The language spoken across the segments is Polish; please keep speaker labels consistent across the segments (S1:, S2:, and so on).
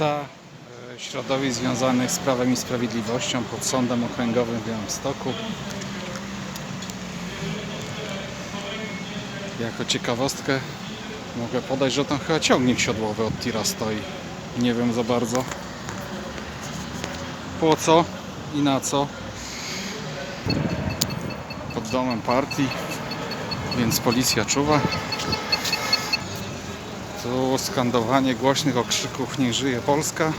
S1: Rada e, środowisk związanych z Prawem i Sprawiedliwością pod Sądem Okręgowym w Białymstoku. Jako ciekawostkę mogę podać, że tam chyba ciągnik siodłowy od tira stoi. Nie wiem za bardzo po co i na co. Pod domem partii, więc policja czuwa. Tu skandowanie głośnych okrzyków Niech żyje Polska.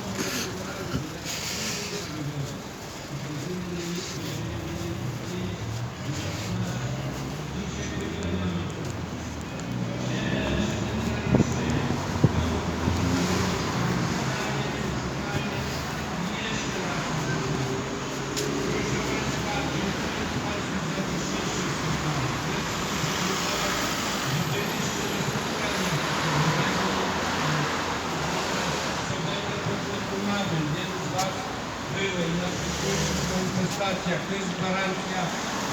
S2: były i na przyszłych manifestacjach. To jest gwarancja,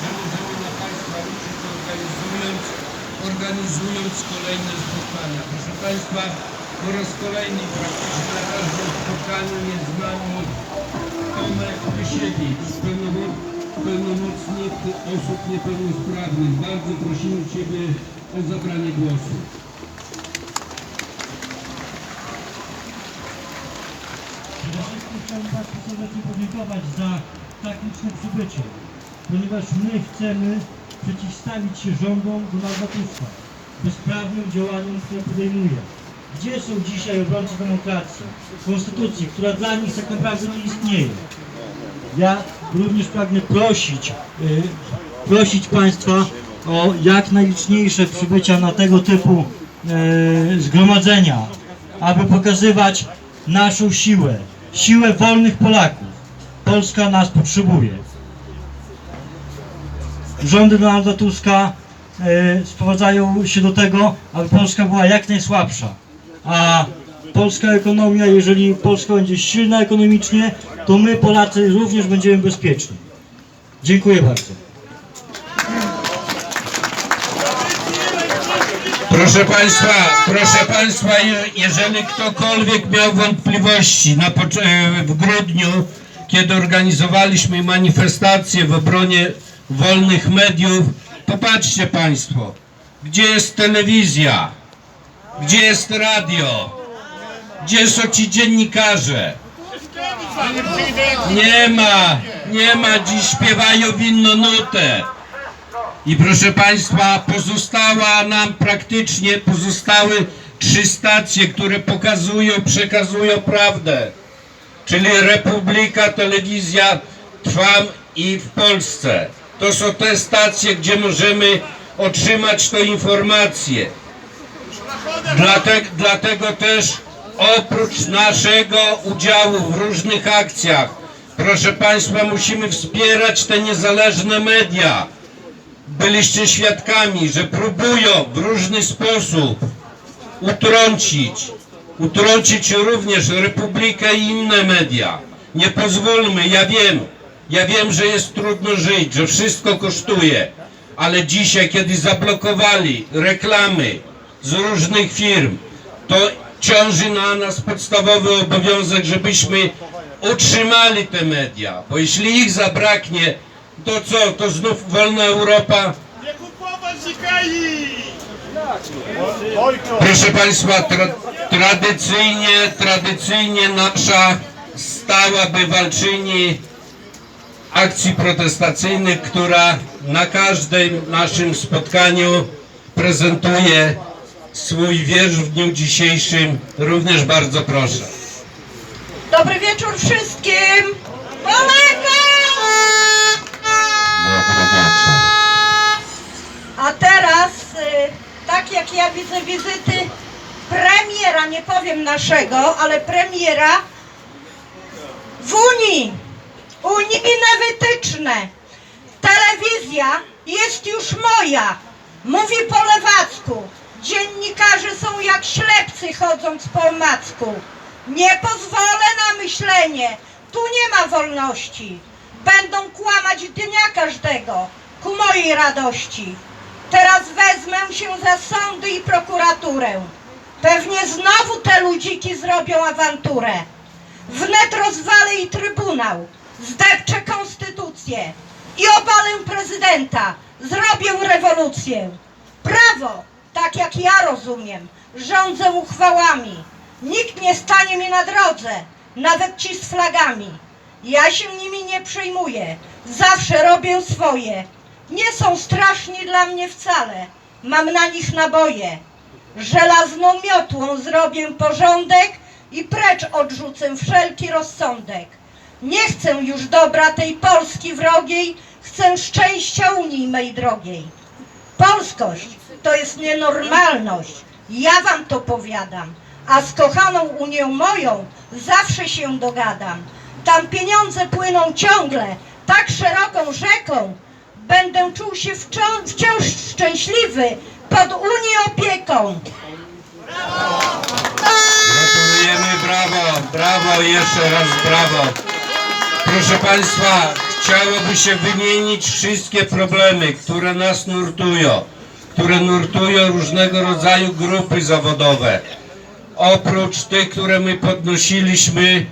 S2: że możemy na Państwa liczyć organizując, organizując kolejne spotkania. Proszę Państwa, po raz kolejny praktycznie na każdym spotkaniu jest z nami Tomek Wysiewicz, pełnomo- pełnomocnik osób niepełnosprawnych. Bardzo prosimy Ciebie o zabranie głosu.
S3: Przede wszystkim chciałbym Państwu serdecznie podziękować za tak liczne przybycie, ponieważ my chcemy przeciwstawić się rządom Donalda Tuska, bezprawnym działaniom, które podejmuje. Gdzie są dzisiaj obrońcy demokracji, konstytucji, która dla nich tak naprawdę nie istnieje? Ja również pragnę prosić, y, prosić Państwa o jak najliczniejsze przybycia na tego typu y, zgromadzenia, aby pokazywać naszą siłę, siłę wolnych Polaków. Polska nas potrzebuje. Rządy Donalda Tuska y, sprowadzają się do tego, aby Polska była jak najsłabsza. A polska ekonomia, jeżeli Polska będzie silna ekonomicznie, to my Polacy również będziemy bezpieczni. Dziękuję bardzo.
S2: Proszę Państwa, proszę Państwa, je- jeżeli ktokolwiek miał wątpliwości e, w grudniu, kiedy organizowaliśmy manifestację w obronie wolnych mediów, popatrzcie Państwo, gdzie jest telewizja, gdzie jest radio, gdzie są ci dziennikarze. Nie ma, nie ma, dziś śpiewają w inną nutę. I proszę Państwa, pozostała nam praktycznie, pozostały trzy stacje, które pokazują, przekazują prawdę. Czyli Republika, Telewizja Trwam i w Polsce. To są te stacje, gdzie możemy otrzymać tę informację. Dlatego, dlatego też oprócz naszego udziału w różnych akcjach, proszę Państwa, musimy wspierać te niezależne media byliście świadkami, że próbują w różny sposób utrącić, utrącić również Republikę i inne media. Nie pozwólmy, ja wiem, ja wiem, że jest trudno żyć, że wszystko kosztuje, ale dzisiaj, kiedy zablokowali reklamy z różnych firm, to ciąży na nas podstawowy obowiązek, żebyśmy utrzymali te media, bo jeśli ich zabraknie, to co, to znów wolna Europa?
S4: Nie kupować!
S2: Proszę Państwa, tra tradycyjnie, tradycyjnie nasza stała bywalczyni akcji protestacyjnych, która na każdym naszym spotkaniu prezentuje swój wiersz w dniu dzisiejszym. Również bardzo proszę.
S5: Dobry wieczór wszystkim! A teraz, y, tak jak ja widzę wizyty premiera, nie powiem naszego, ale premiera w Unii. Unijne wytyczne. Telewizja jest już moja. Mówi po lewacku. Dziennikarze są jak ślepcy chodząc po omacku. Nie pozwolę na myślenie. Tu nie ma wolności. Będą kłamać dnia każdego ku mojej radości. Teraz wezmę się za sądy i prokuraturę. Pewnie znowu te ludziki zrobią awanturę. Wnet rozwalę i trybunał, zdepczę konstytucję i obalę prezydenta, zrobię rewolucję. Prawo, tak jak ja rozumiem, rządzę uchwałami. Nikt nie stanie mi na drodze, nawet ci z flagami. Ja się nimi nie przejmuję, zawsze robię swoje. Nie są straszni dla mnie wcale, mam na nich naboje. Żelazną miotłą zrobię porządek i precz odrzucę wszelki rozsądek. Nie chcę już dobra tej Polski wrogiej, chcę szczęścia Unii mej drogiej. Polskość to jest nienormalność, ja wam to powiadam, a z kochaną Unią moją zawsze się dogadam. Tam pieniądze płyną ciągle, tak szeroką rzeką, będę czuł się wciąż, wciąż szczęśliwy pod Unii opieką.
S2: Gratulujemy, brawo, brawo, jeszcze raz brawo. Proszę Państwa, chciałoby się wymienić wszystkie problemy, które nas nurtują, które nurtują różnego rodzaju grupy zawodowe. Oprócz tych, które my podnosiliśmy,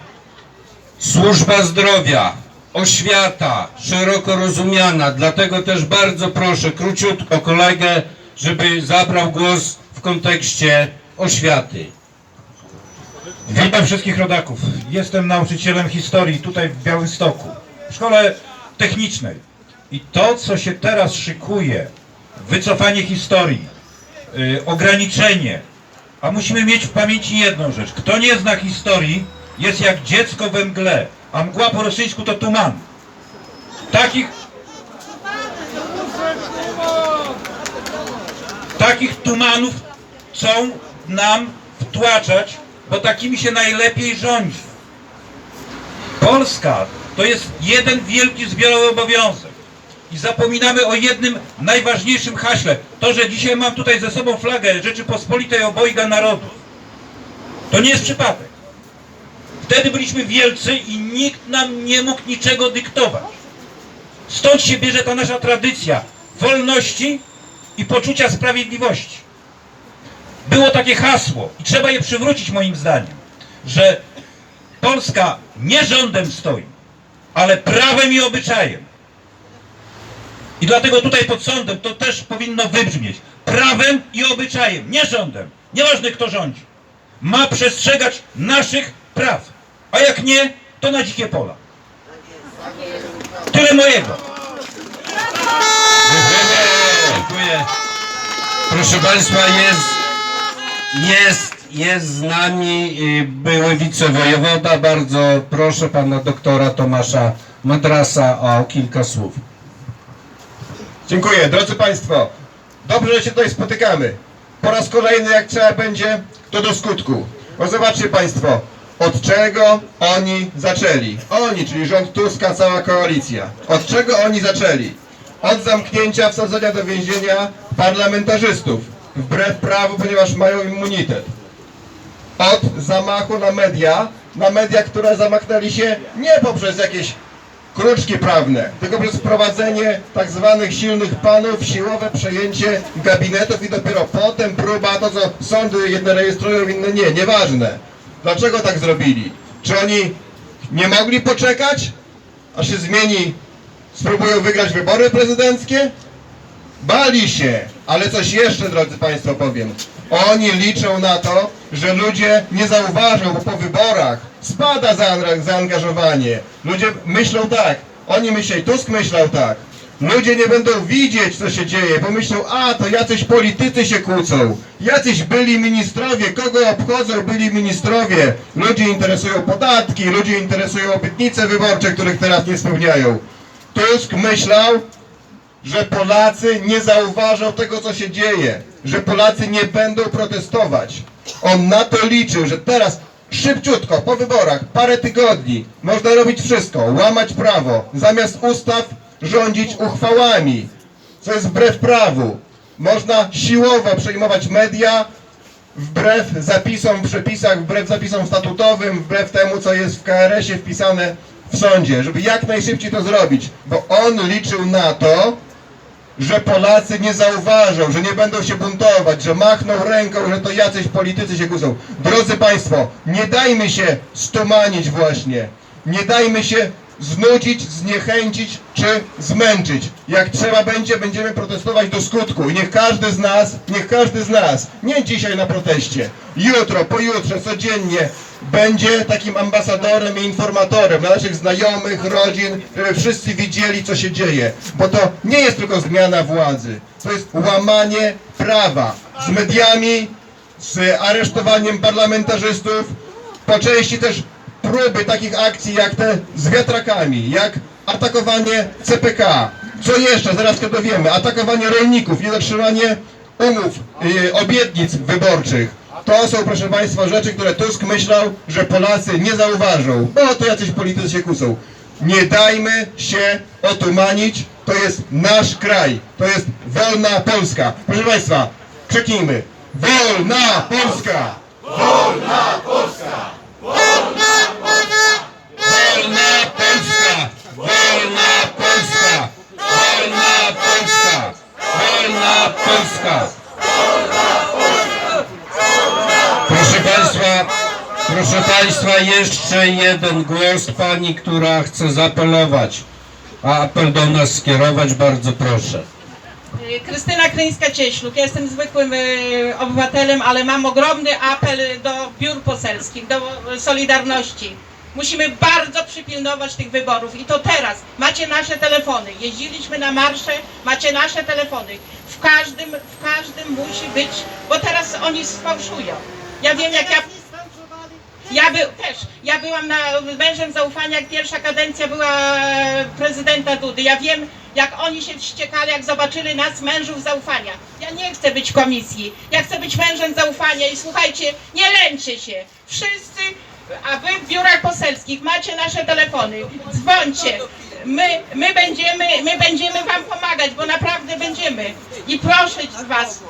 S2: służba zdrowia, oświata, szeroko rozumiana. Dlatego też bardzo proszę, króciutko kolegę, żeby zabrał głos w kontekście oświaty.
S6: Witam wszystkich rodaków. Jestem nauczycielem historii tutaj w Białymstoku, w szkole technicznej. I to, co się teraz szykuje, wycofanie historii, yy, ograniczenie, a musimy mieć w pamięci jedną rzecz. Kto nie zna historii, jest jak dziecko we mgle, a mgła po rosyjsku to tuman. Takich, takich tumanów chcą nam wtłaczać, bo takimi się najlepiej rządzi. Polska to jest jeden wielki zbiorowy obowiązek. I zapominamy o jednym najważniejszym haśle. To, że dzisiaj mam tutaj ze sobą flagę Rzeczypospolitej obojga narodów. To nie jest przypadek. Wtedy byliśmy wielcy i nikt nam nie mógł niczego dyktować. Stąd się bierze ta nasza tradycja wolności i poczucia sprawiedliwości było takie hasło i trzeba je przywrócić moim zdaniem, że Polska nie rządem stoi, ale prawem i obyczajem. I dlatego tutaj pod sądem to też powinno wybrzmieć. Prawem i obyczajem, nie rządem. Nieważne kto rządzi. Ma przestrzegać naszych praw. A jak nie, to na dzikie pola. Tyle mojego.
S2: Dziękuję. Proszę Państwa, jest, jest, jest z nami y, były wicewojewoda. Bardzo proszę pana doktora Tomasza Madrasa o kilka słów.
S7: Dziękuję. Drodzy Państwo, dobrze, że się tutaj spotykamy. Po raz kolejny, jak trzeba będzie, to do skutku. Bo zobaczcie Państwo, od czego oni zaczęli. Oni, czyli rząd Tuska, cała koalicja. Od czego oni zaczęli? Od zamknięcia, wsadzenia do więzienia parlamentarzystów. Wbrew prawu, ponieważ mają immunitet. Od zamachu na media, na media, które zamachnęli się nie poprzez jakieś kruczki prawne, tylko przez wprowadzenie tak zwanych silnych panów, siłowe przejęcie gabinetów i dopiero potem próba, to co sądy jedne rejestrują, inne nie, nieważne. Dlaczego tak zrobili? Czy oni nie mogli poczekać, aż się zmieni, spróbują wygrać wybory prezydenckie? Bali się, ale coś jeszcze, drodzy Państwo, powiem. Oni liczą na to, że ludzie nie zauważą, bo po wyborach spada zaangażowanie. Ludzie myślą tak, oni myślą, Tusk myślał tak. Ludzie nie będą widzieć, co się dzieje, bo myślą, a to jacyś politycy się kłócą, jacyś byli ministrowie, kogo obchodzą byli ministrowie. Ludzi interesują podatki, ludzi interesują obietnice wyborcze, których teraz nie spełniają. Tusk myślał, że Polacy nie zauważą tego, co się dzieje, że Polacy nie będą protestować. On na to liczył, że teraz szybciutko, po wyborach, parę tygodni, można robić wszystko, łamać prawo, zamiast ustaw rządzić uchwałami, co jest wbrew prawu. Można siłowo przejmować media, wbrew zapisom w przepisach, wbrew zapisom statutowym, wbrew temu, co jest w KRS-ie wpisane w sądzie, żeby jak najszybciej to zrobić, bo on liczył na to, że Polacy nie zauważą, że nie będą się buntować, że machną ręką, że to jacyś politycy się kłócą. Drodzy Państwo, nie dajmy się stumanić właśnie. Nie dajmy się znudzić, zniechęcić czy zmęczyć. Jak trzeba będzie, będziemy protestować do skutku. I niech każdy z nas, niech każdy z nas, nie dzisiaj na proteście, jutro, pojutrze, codziennie będzie takim ambasadorem i informatorem dla naszych znajomych, rodzin, żeby wszyscy widzieli, co się dzieje. Bo to nie jest tylko zmiana władzy, to jest łamanie prawa z mediami, z aresztowaniem parlamentarzystów, po części też próby takich akcji jak te z wiatrakami, jak atakowanie CPK. Co jeszcze? Zaraz się dowiemy. Atakowanie rolników, niezatrzymanie umów, yy, obietnic wyborczych. To są, proszę Państwa, rzeczy, które Tusk myślał, że Polacy nie zauważą, bo to jacyś politycy się kłócą. Nie dajmy się otumanić, to jest nasz kraj, to jest wolna Polska. Proszę Państwa, krzyknijmy, wolna Polska!
S2: Wolna Polska! Wolna Polska! Wolna Polska! Wolna Polska! Proszę Państwa, proszę Państwa, jeszcze jeden głos pani, która chce zaapelować. A apel do nas skierować, bardzo proszę.
S8: Krystyna Kryńska-Cieśluk. Ja jestem zwykłym y, obywatelem, ale mam ogromny apel do biur poselskich, do Solidarności. Musimy bardzo przypilnować tych wyborów i to teraz. Macie nasze telefony. Jeździliśmy na marsze, macie nasze telefony. W każdym, w każdym musi być, bo teraz oni sfałszują. Ja wiem jak ja ja by, też, ja byłam na, mężem zaufania, jak pierwsza kadencja była e, prezydenta Dudy. Ja wiem, jak oni się wściekali, jak zobaczyli nas, mężów zaufania. Ja nie chcę być w komisji, ja chcę być mężem zaufania i słuchajcie, nie lęcie się. Wszyscy, a wy w biurach poselskich macie nasze telefony, dzwońcie. My, my, będziemy, my będziemy wam pomagać, bo naprawdę będziemy. I proszę was,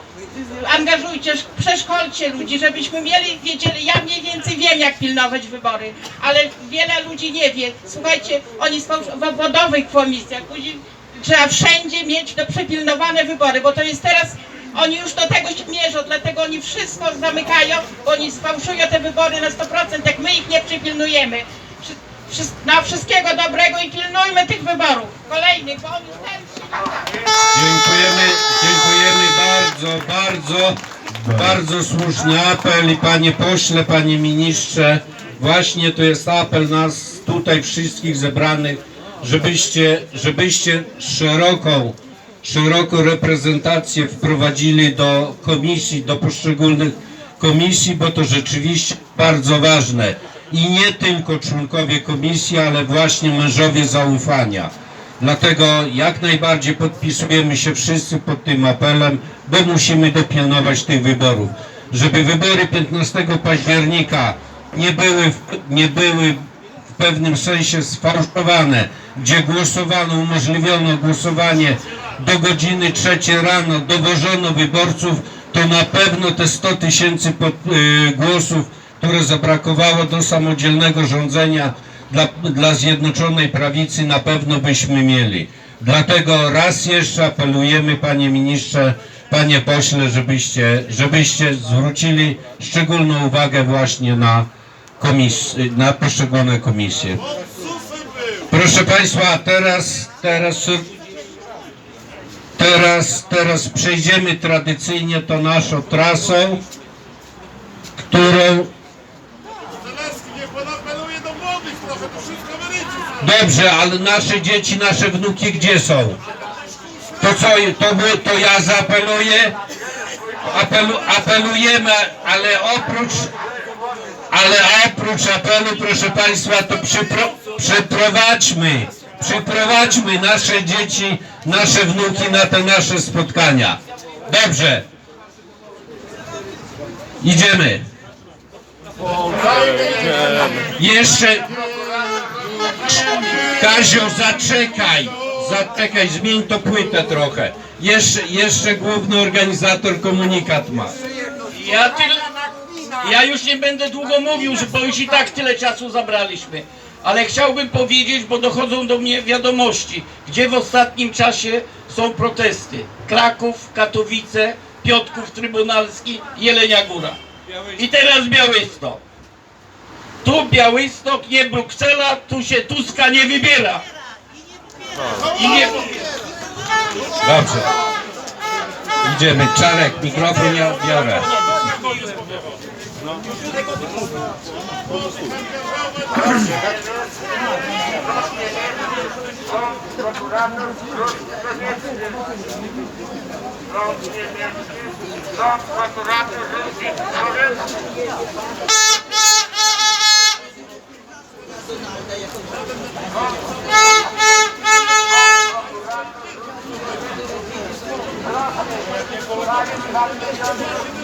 S8: angażujcie, przeszkolcie ludzi, żebyśmy mieli, wiedzieli, ja mniej więcej wiem jak pilnować wybory, ale wiele ludzi nie wie. Słuchajcie, oni są w obwodowych komisjach, później trzeba wszędzie mieć do przepilnowane wybory, bo to jest teraz, oni już do tego się mierzą, dlatego oni wszystko zamykają, bo oni sfałszują te wybory na 100%, jak my ich nie przypilnujemy. No wszystkiego dobrego i pilnujmy tych wyborów kolejnych, bo oni ten
S2: Dziękujemy, dziękujemy bardzo, bardzo, bardzo słuszny apel i panie pośle, panie ministrze, właśnie to jest apel nas tutaj wszystkich zebranych, żebyście, żebyście szeroką, szeroką reprezentację wprowadzili do komisji, do poszczególnych komisji, bo to rzeczywiście bardzo ważne. I nie tylko członkowie komisji, ale właśnie mężowie zaufania. Dlatego jak najbardziej podpisujemy się wszyscy pod tym apelem, bo musimy dopilnować tych wyborów. Żeby wybory 15 października nie były, nie były w pewnym sensie sfałszowane, gdzie głosowano, umożliwiono głosowanie do godziny trzeciej rano, dowożono wyborców, to na pewno te 100 tysięcy y, głosów, które zabrakowało do samodzielnego rządzenia dla, dla Zjednoczonej Prawicy na pewno byśmy mieli. Dlatego raz jeszcze apelujemy, panie ministrze, panie pośle, żebyście, żebyście zwrócili szczególną uwagę właśnie na, komis, na poszczególne komisje. Proszę Państwa, teraz, teraz, teraz, teraz przejdziemy tradycyjnie to naszą trasą, którą. Dobrze, ale nasze dzieci, nasze wnuki gdzie są? To co, to, my- to ja zaapeluję? Apelu, apelujemy, ale oprócz, ale oprócz apelu, proszę Państwa, to przypro, przyprowadźmy, przyprowadźmy nasze dzieci, nasze wnuki na te nasze spotkania. Dobrze. Idziemy. Jeszcze Kazio, zaczekaj! Zaczekaj, zmień to płytę trochę. Jeszcze, jeszcze główny organizator komunikat ma.
S9: Ja, ja już nie będę długo mówił, bo już i tak tyle czasu zabraliśmy. Ale chciałbym powiedzieć, bo dochodzą do mnie wiadomości, gdzie w ostatnim czasie są protesty. Kraków, Katowice, Piotrków Trybunalski, Jelenia Góra. I teraz Białystok. Tu Białystok, nie Bruksela, tu się Tuska nie wybiera. I nie
S2: Dobrze. Idziemy. Czarek, mikrofon ja No. Po prostu. Prokurator Thank you.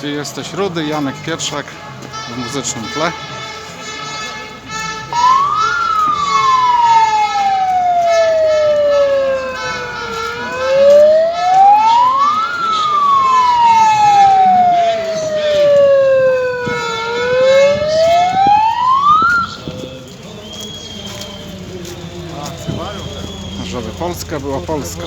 S1: Ty jesteś Rudy, Janek Pietrzak w muzycznym tle. Żeby Polska była Polska.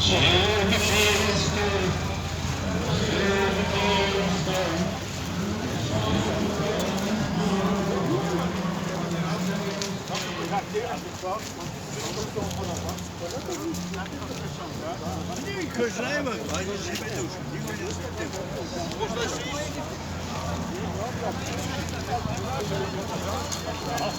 S1: Köşeye bak. Aynı cebe de uçuyor. Niye öyle sıkıntı? Burada şey... Ah.